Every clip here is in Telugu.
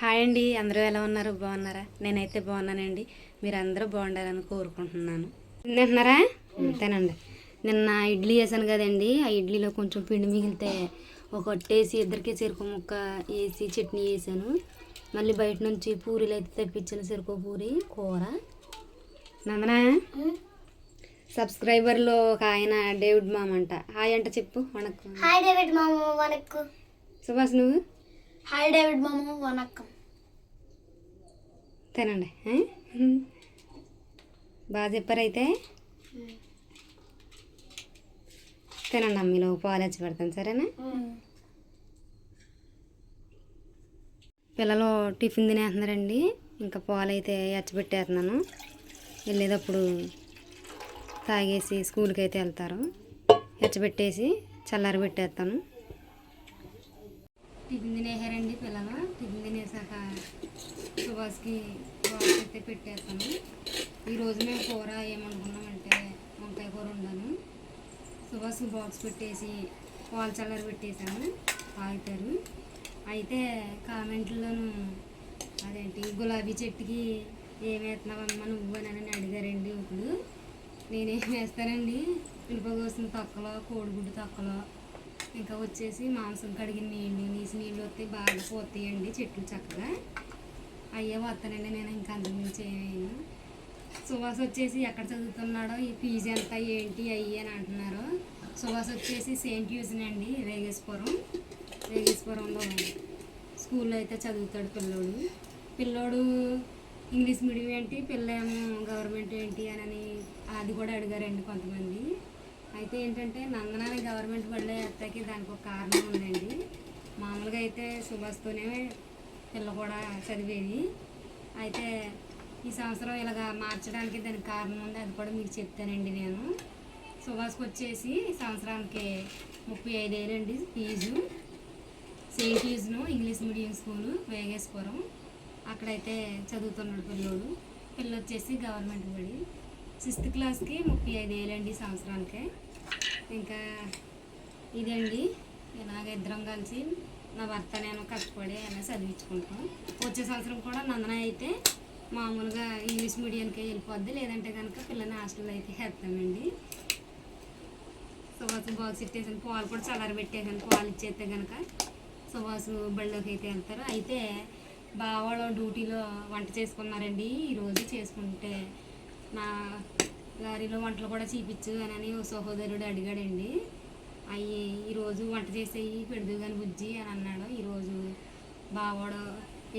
హాయ్ అండి అందరూ ఎలా ఉన్నారు? బాగున్నారా? నేనైతే బాగున్నానండి. మీరు అందరూ బాగుండాలని కోరుకుంటున్నాను. తింటున్నారా? తినండి. నిన్న ఇడ్లీ వేసాను కదండి. ఆ ఇడ్లీలో కొంచెం పిండి మిగిలితే ఒక ఒట్టేసి ఇద్దరికి చెరుకు ముక్క వేసి చట్నీ వేసాను మళ్ళీ బయట నుంచి పూరీలు అయితే తెప్పించిన చెరుకు పూరి కూర. నందన? సబ్స్క్రైబర్లో ఒక ఆయన డేవిడ్ మామ అంట. హాయ్ అంట చెప్పు వణకం హాయ్ డేవిడ్ మాము వనక్కు సుభాష్ నువ్వు? హాయ్ డేవిడ్ మాము వనక్కం. తినండి బాగా బాగా చెప్పారైతే? తినండి అమ్మీలో పాలు వచ్చి పెడతాను సరేనా? పిల్లలు టిఫిన్ తినేస్తున్నారండి ఇంకా పాలు అయితే ఎచ్చబెట్టేస్తున్నాను వెళ్ళేటప్పుడు తాగేసి స్కూల్కి అయితే వెళ్తారు. ఎచ్చబెట్టేసి చల్లారి పెట్టేస్తాను టిఫిన్ తినేసారండి పిల్లలు. టిఫిన్ తినేసాక సుభాష్కి బాక్స్ అయితే పెట్టేస్తాను. ఈరోజు మేము కూర ఏమనుకున్నామంటే వంకాయ కూర ఉండాను సుభాష్కి బాక్స్ పెట్టేసి పాలు చల్లర పెట్టేశాను. తాగుతారు. అయితే కామెంట్లోను అదేంటి గులాబీ చెట్టుకి ఏం నువ్వు అని అని అడిగారండి ఇప్పుడు నేనేం వేస్తానండి? పిలుపకోసిన తొక్కలో కోడిగుడ్డు తొక్కలో. ఇంకా వచ్చేసి మాంసం కడిగిన నీళ్ళు నీసి నీళ్ళు వస్తే బాగా పోతాయండి చెట్లు చక్కగా. అయ్యే వస్తానండి నేను ఇంకా అంతకుమించి ఏమైనా సుభాష్ వచ్చేసి ఎక్కడ చదువుతున్నాడో ఈ ఫీజు ఎంత ఏంటి అయ్యి అని అంటున్నారు. సుభాష్ వచ్చేసి సెయింట్ యూజన్ అండి రేగేశ్వరం. రేగేశ్వరంలో స్కూల్లో అయితే చదువుతాడు పిల్లోడు. పిల్లోడు ఇంగ్లీష్ మీడియం ఏంటి పిల్లేమో గవర్నమెంట్ ఏంటి అని అది కూడా అడిగారండి కొంతమంది. అయితే ఏంటంటే నందనాని గవర్నమెంట్ బడిలో ఎత్తాకి దానికి ఒక కారణం ఉందండి. మామూలుగా అయితే సుభాష్తోనే పిల్ల కూడా చదివేది. అయితే ఈ సంవత్సరం ఇలాగ మార్చడానికి దానికి కారణం ఉంది అది కూడా మీకు చెప్తానండి నేను. సుభాష్కి వచ్చేసి సంవత్సరానికి ముప్పై ఐదేళ్ళండి ఫీజు. సెయింట్ ఫీజును ఇంగ్లీష్ మీడియం స్కూలు వేగేశ్వరం. అక్కడైతే చదువుతున్నాడు పిల్లోడు. పిల్ల వచ్చేసి గవర్నమెంట్ బడి సిక్స్త్ క్లాస్కి ముప్పై ఐదు వేలండి ఈ సంవత్సరానికి. ఇంకా ఇదండి. ఇలాగ ఇద్దరం కలిసి నా భర్త నేను కష్టపడి అలా చదివించుకుంటాం వచ్చే సంవత్సరం కూడా నందన అయితే మామూలుగా ఇంగ్లీష్ మీడియానికి వెళ్ళిపోద్ది. లేదంటే కనుక పిల్లని హాస్టల్లో అయితే వేస్తామండి సుభాష్ బాక్స్ ఇట్టేసాను పాలు కూడా చల్లారి పెట్టేసాను. పాలు ఇచ్చేస్తే కనుక సుభాష్ బళ్ళోకి అయితే వెళ్తారు. అయితే బావాళ్ళు డ్యూటీలో వంట చేసుకున్నారండి. ఈరోజు చేసుకుంటే నా గారిలో వంటలు కూడా చూపించు అని సహోదరుడు అడిగాడండి. అవి ఈరోజు వంట చేసేవి పెడదు కానీ బుజ్జి అని అన్నాడు. ఈరోజు బావాడు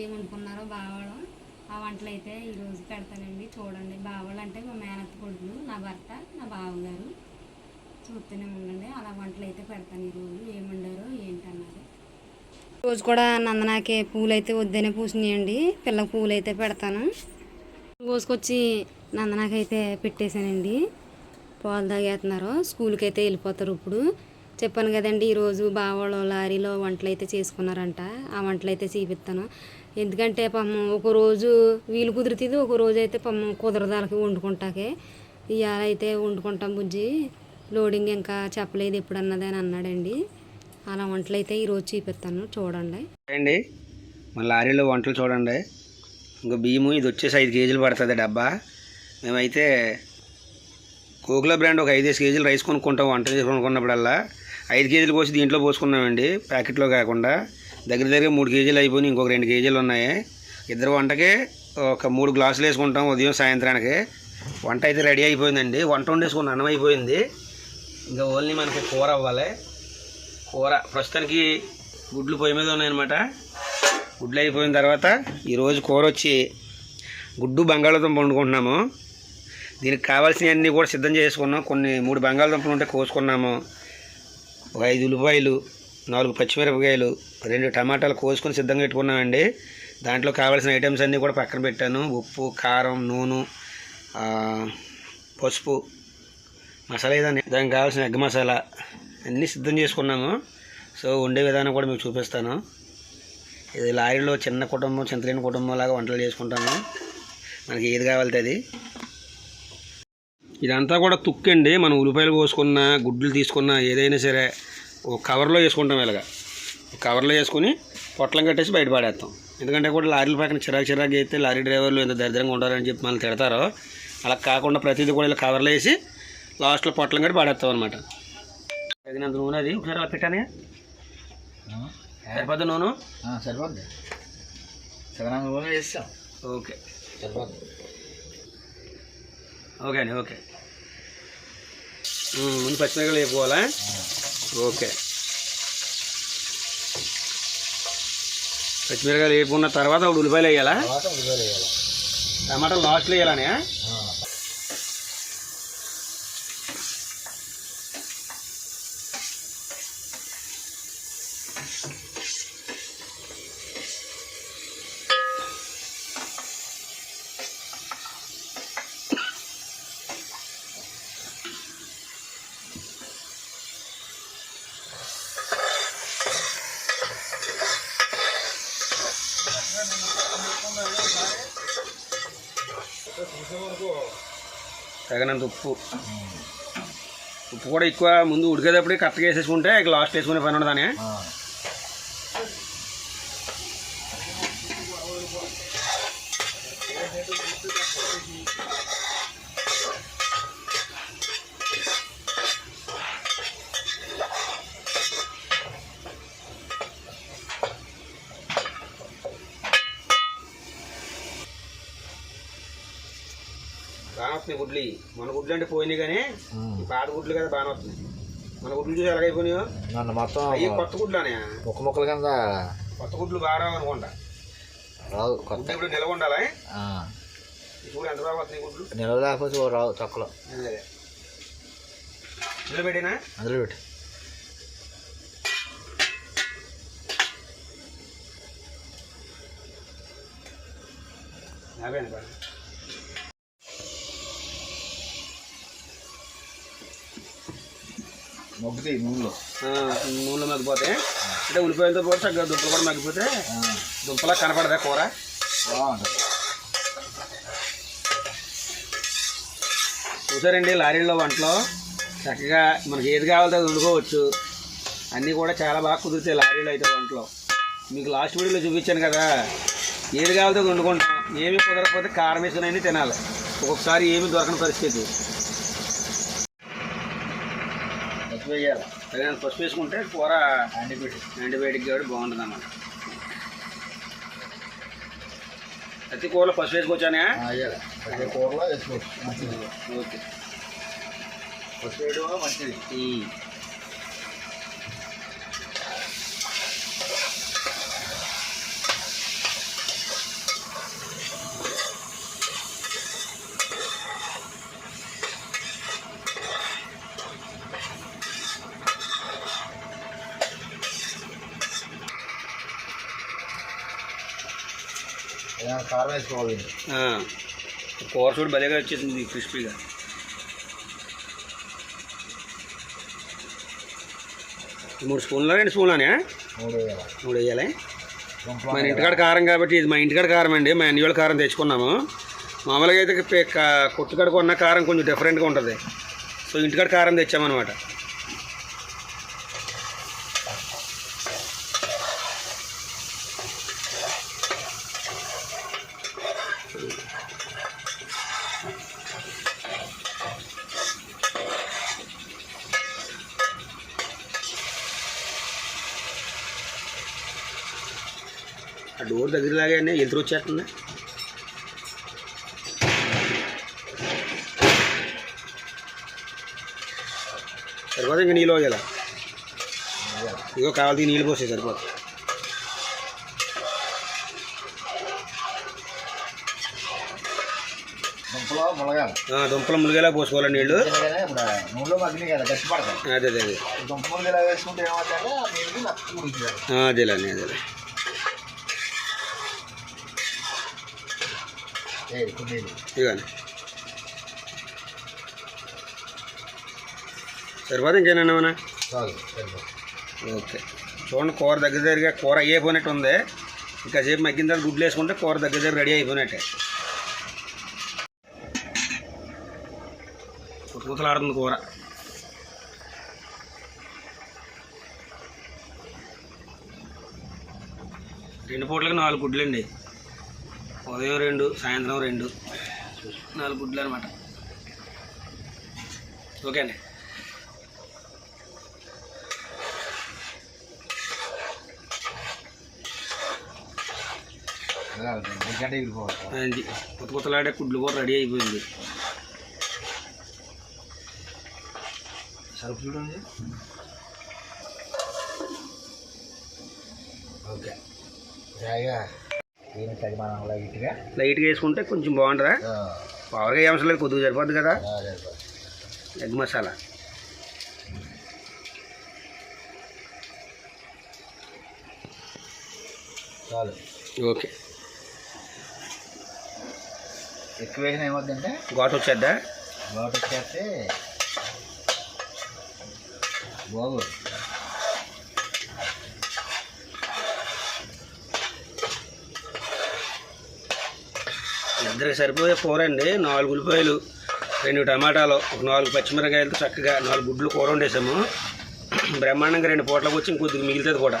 ఏం వండుకున్నారో బావాడు ఆ వంటలు అయితే ఈరోజు పెడతానండి. చూడండి బావాళ్ళు అంటే మా మేనత్త కొడుకులు నా భర్త నా బావగారు. చూస్తూనే ఉండండి అలా వంటలు అయితే పెడతాను ఈరోజు ఏమండారు ఏంటన్నారు రోజు కూడా నందనాకే పూలు అయితే వద్దనే పూసినాయండి. పిల్లకి పూలు అయితే పెడతాను. రోజుకొచ్చి నందనాకైతే పెట్టేశానండి. పాలు తాగేస్తున్నారు స్కూల్కి అయితే వెళ్ళిపోతారు ఇప్పుడు. చెప్పాను కదండి ఈరోజు బావాళ్ళు లారీలో వంటలు అయితే చేసుకున్నారంట. ఆ వంటలు అయితే చూపిస్తాను ఎందుకంటే పాపం ఒక రోజు వీలు కుదురుతుంది ఒక రోజు అయితే పాపం కుదరదాలకి వండుకుంటాకే. ఇవాళ అయితే వండుకుంటాం బుజ్జి. లోడింగ్ ఇంకా చెప్పలేదు ఎప్పుడన్నది అని అన్నాడండి. అలా వంటలు అయితే ఈరోజు చూపిస్తాను చూడండి. అండి మన లారీలో వంటలు చూడండి. ఇంకా బియ్యము ఇది వచ్చేసి ఐదు కేజీలు పడుతుంది డబ్బా. మేమైతే కోకుల బ్రాండ్ ఒక ఐదేసి కేజీలు రైస్ కొనుక్కుంటాం వంట చేసుకున్నప్పుడల్లా ఐదు కేజీలు పోసి దీంట్లో పోసుకున్నామండి ప్యాకెట్లో కాకుండా. దగ్గర దగ్గర మూడు కేజీలు అయిపోయి ఇంకొక రెండు కేజీలు ఉన్నాయి. ఇద్దరు వంటకి ఒక మూడు గ్లాసులు వేసుకుంటాం ఉదయం సాయంత్రానికి. వంట అయితే రెడీ అయిపోయిందండి వంట వండేసుకున్న అన్నం అయిపోయింది. ఇంకా ఓన్లీ మనకి కూర అవ్వాలి. కూర ప్రస్తుతానికి గుడ్లు పొయ్యి మీద ఉన్నాయన్నమాట. గుడ్లు అయిపోయిన తర్వాత ఈరోజు కూర వచ్చి గుడ్డు బంగాళాదుంప వండుకుంటున్నాము. దీనికి కావాల్సినవన్నీ కూడా సిద్ధం చేసుకున్నాం. కొన్ని మూడు బంగాళదుంపలు ఉంటే కోసుకున్నాము. ఒక ఐదు ఉల్లిపాయలు నాలుగు పచ్చిమిరపకాయలు రెండు టమాటాలు కోసుకొని సిద్ధంగా పెట్టుకున్నామండి. దాంట్లో కావాల్సిన ఐటమ్స్ అన్నీ కూడా పక్కన పెట్టాను. ఉప్పు కారం నూనె పసుపు మసాలా ఏదైనా దానికి కావాల్సిన ఎగ్ మసాలా అన్నీ సిద్ధం చేసుకున్నాము. సో వండే విధానం కూడా మీకు చూపిస్తాను. ఇది లారీలో చిన్న కుటుంబం చింతలేని కుటుంబం లాగా వంటలు చేసుకుంటాము. మనకి ఏది కావాలితే అది. ఇదంతా కూడా తుక్కండి. మనం ఉల్లిపాయలు కోసుకున్న గుడ్లు తీసుకున్న ఏదైనా సరే ఒక కవర్లో వేసుకుంటాం ఇలాగా. కవర్లో వేసుకుని పొట్లం కట్టేసి బయట పడేస్తాం. ఎందుకంటే కూడా లారీల పక్కన చిరాకు చిరాకు అయితే లారీ డ్రైవర్లు ఎంత దరిద్రంగా ఉంటారని చెప్పి మనల్ని తిడతారు అలా కాకుండా ప్రతిదీ కూడా ఇలా కవర్లో వేసి లాస్ట్లో పొట్లం కట్టి పడేస్తాం అనమాట తగినంత నూనె అది. ఒకసారి అలా పెట్టానే సరిపోద్ది నూనె? సరిపోద్ది. సగం నూనె వేస్తాం. ఓకే. ఓకే అండి ఓకే. ముందు పచ్చిమిరపకాయలు వేపుకోవాలా? ఓకే. పచ్చిమిరపకాయలు వేపుకున్న తర్వాత ఒక ఉల్లిపాయలు వేయాలా? తర్వాత ఉల్లిపాయలు వేయాలి? టమాటాలు లాస్ట్లో వేయాలనే? తగినంత ఉప్పు. ఉప్పు కూడా ఎక్కువ ముందు ఉడికేటప్పుడే కరెక్ట్గా వేసేసుకుంటే ఇక లాస్ట్ వేసుకునే పని ఉండదానే బాగా వస్తున్నాయి గుడ్లు. మన గుడ్లు అంటే పోయినాయి కానీ ఈ పాత గుడ్లు కదా బాగా వస్తున్నాయి. మన గుడ్లు చూసి ఎలాగైపోయినాయో నన్ను మొత్తం అయ్యి కొత్త గుడ్లు అనే ముక్క ముక్కల కింద కొత్త గుడ్లు బాగా రావు అనుకుంటా. రావు కొత్త. ఇప్పుడు నిలవ ఉండాలి? ఇప్పుడు ఎంత బాగా వస్తున్నాయి గుడ్లు. నిలవ లేకపోతే రావు తొక్కలో. అదే ఇందులో పెట్టినా? అందులో పెట్టు. బాగా? మొగ్గుతాయి నూనెలో నూనెలో మగ్గిపోతే అంటే ఉల్లిపాయలతో పాటు చక్కగా దుంపలు కూడా మగ్గిపోతే దుంపలా కనపడదా కూర? చూసారండి లారీల్లో వంటలో చక్కగా మనకి ఏది కావాలో అది వండుకోవచ్చు. అన్నీ కూడా చాలా బాగా కుదురుతాయి లారీలో అయితే వంటలో. మీకు లాస్ట్ వీడియోలో చూపించాను కదా ఏది కావాలో అది వండుకుంటాం. ఏమి కుదరకపోతే కారం వేసుకుని తినాలి. ఒక్కొక్కసారి ఏమి దొరకని పరిస్థితి. వేయాలి తగినంత పసుపు వేసుకుంటే కూర యాంటీబయాటిక్ యాంటీబయాటిక్ కాబట్టి బాగుంటుంది అన్నమాట ప్రతి కూరలో పసుపు వేసుకొచ్చానే వేయాలి ప్రతి కూరలో వేసుకోవచ్చు. మంచిది. ఓకే. పసుపు వేయడం మంచిది. కారం వేసుకోవాలి కూర చూడు భలేగా వచ్చేసింది క్రిస్పీగా. మూడు స్పూన్లు రెండు స్పూన్లనే? మూడు వేయాలి? మూడు వేయాలి. దుంపలు మన ఇంటికాడ కారం కాబట్టి ఇది మా ఇంటికాడ కారం అండి. మా అన్నివాళ్ళ కారం తెచ్చుకున్నాము. మామూలుగా అయితే కొట్టుకాడ కొన్న కారం కొంచెం డిఫరెంట్గా ఉంటుంది. సో ఇంటికాడ కారం తెచ్చామన్నమాట. ఆ డోర్ దగ్గర లాగానే ఎదురు వచ్చేస్తుంది. సరిపోతే ఇంకా నీళ్ళు పోగేలా వేయాలి. ఇగో కావాలి నీళ్ళు పోసే సరిపోతుంది దుంపలో ములగాలి. ఆ, దుంపలు ములిగేలా పోసుకోవాలి నీళ్ళు? అదే అదే అదే. దుంప ఇవ్వండి సరిపోతే ఇంకేనా సరిపోతుంది ఓకే. చూడండి కూర దగ్గర దగ్గరగా కూర అయిపోయినట్టు ఉంది. ఇంకా సేపు మగ్గిన తర్వాత గుడ్లు వేసుకుంటే కూర దగ్గర దగ్గర రెడీ అయిపోయినట్టే. కుతకుతలాడుతుంది కూర. రెండు పూటలకి నాలుగు గుడ్లు అండి ఉదయం రెండు సాయంత్రం రెండు. నాలుగు గుడ్లు అనమాట ఓకే అండి. అది కొత్త కొత్తలాడే గుడ్లు కూడా రెడీ అయిపోయింది. సరుకు చూడండి. ఓకే. జాయిగా లైట్గా. లైట్గా వేసుకుంటే కొంచెం బాగుంటుందా? పవర్గా ఏం అవసరం లేదు కొద్దిగా సరిపోద్ది కదా? ఎగ్ మసాలా. చాలు. ఓకే. ఎక్కువ వేసిన ఏమవుతుందంటే? ఘాటు వచ్చేద్దా లోటు వచ్చేస్తే బాగు ఇద్దరికి సరిపోయే కూర అండి నాలుగు ఉల్లిపాయలు రెండు టమాటాలు ఒక నాలుగు పచ్చిమిరకాయలతో చక్కగా నాలుగు గుడ్లు కూర వండేసాము. బ్రహ్మాండంగా రెండు పూటలకు వచ్చి ఇంకొద్దిగా మిగులుతుంది కూడా.